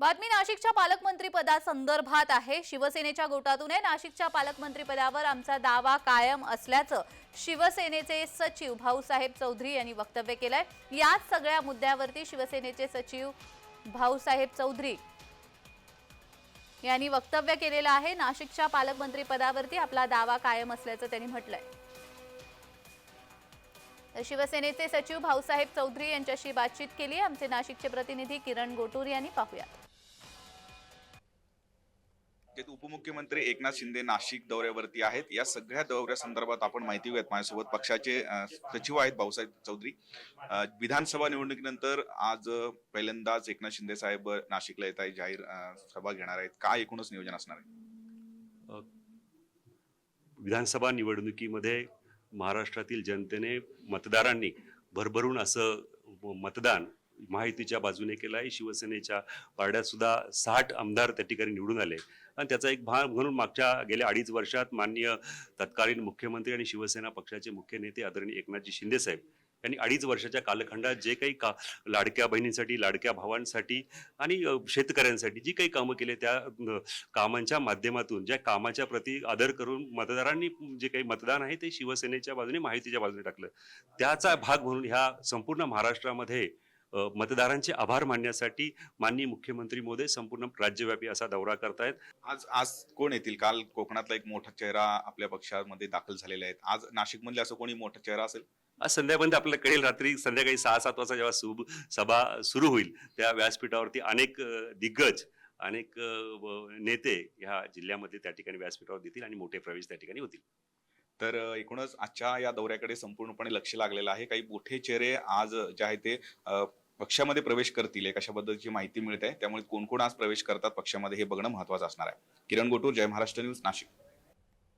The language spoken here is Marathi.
बातमी नाशिकच्या पालकमंत्री पदासंदर्भात आहे. शिवसेनेच्या गोटातून नाशिकच्या पालकमंत्री पदावर आमचा दावा कायम असल्याचं शिवसेनेचे सचिव भाऊसाहेब चौधरी यांनी वक्तव्य केलंय. याच सगळ्या मुद्द्यावरती शिवसेनेचे सचिव भाऊसाहेब चौधरी यांनी वक्तव्य केलेलं आहे. नाशिकच्या पालकमंत्री पदावरती आपला दावा कायम असल्याचं त्यांनी म्हटलंय. तर शिवसेनेचे सचिव भाऊसाहेब चौधरी यांच्याशी बातचीत केली. आमचे नाशिकचे प्रतिनिधी किरण गोटूर यांनी पाहूयात. आहेत. उपमुख्यमंत्री एकनाथ शिंदे नाशिक दौऱ्यावरती आहेत. या सगळ्या दौऱ्यासंदर्भात आपण माहिती घेऊयात. माझ्यासोबत पक्षाचे सचिव आहेत भाऊसाहेब चौधरी. विधानसभा निवडणुकीनंतर आज पहिल्यांदाच एकनाथ शिंदे साहेब नाशिकला येत आहे जाहीर सभा घेणार आहेत. काय एकूणच नियोजन असणार आहे? विधानसभा निवडणुकीमध्ये महाराष्ट्रातील जनतेने मतदारांनी भरभरून असं मतदान माहितीच्या बाजूने केला आहे शिवसेनेच्या पारड्यातसुद्धा साठ आमदार त्या ठिकाणी निवडून आले. आणि त्याचा एक भाग म्हणून मागच्या गेल्या अडीच वर्षात मान्य तत्कालीन मुख्यमंत्री आणि शिवसेना पक्षाचे मुख्य नेते आदरणीय एकनाथजी शिंदे साहेब यांनी अडीच वर्षाच्या कालखंडात जे काही का लाडक्या बहिणींसाठी लाडक्या भावांसाठी आणि शेतकऱ्यांसाठी जी काही कामं केले त्या कामांच्या माध्यमातून ज्या कामाच्या प्रती आदर करून मतदारांनी जे काही मतदान आहे ते शिवसेनेच्या बाजूने माहितीच्या बाजूने टाकलं. त्याचा भाग म्हणून ह्या संपूर्ण महाराष्ट्रामध्ये मतदारांचे आभार मानण्यासाठी माननीय मुख्यमंत्री मोदी संपूर्ण राज्यव्यापी असा दौरा करतायत. आज आज कोण येतील? काल कोकणातला एक मोठा चेहरा आपल्या पक्षामध्ये दाखल झालेला आहे आज नाशिकमधले असं कोणी मोठा चेहरा असेल? आज संध्याकाळपर्यंत आपल्याला कळेल रात्री संध्याकाळी सहा सात वाजता जेव्हा सुब सभा सुरू होईल त्या व्यासपीठावरती अनेक दिग्गज अनेक नेते ह्या जिल्ह्यामध्ये त्या ठिकाणी व्यासपीठावर देतील आणि मोठे प्रवेश त्या ठिकाणी होतील. तर एकूणच आजच्या या दौऱ्याकडे संपूर्णपणे लक्ष लागलेलं आहे. काही मोठे चेहरे आज जे आहे ते पक्षामध्ये प्रवेश करतील. एक अशाबद्दलची पद्धतीची माहिती मिळते. त्यामुळे कोण कोण आज प्रवेश करतात पक्षामध्ये हे बघणं महत्वाचं असणार आहे. किरण गोटूर जय महाराष्ट्र न्यूज नाशिक.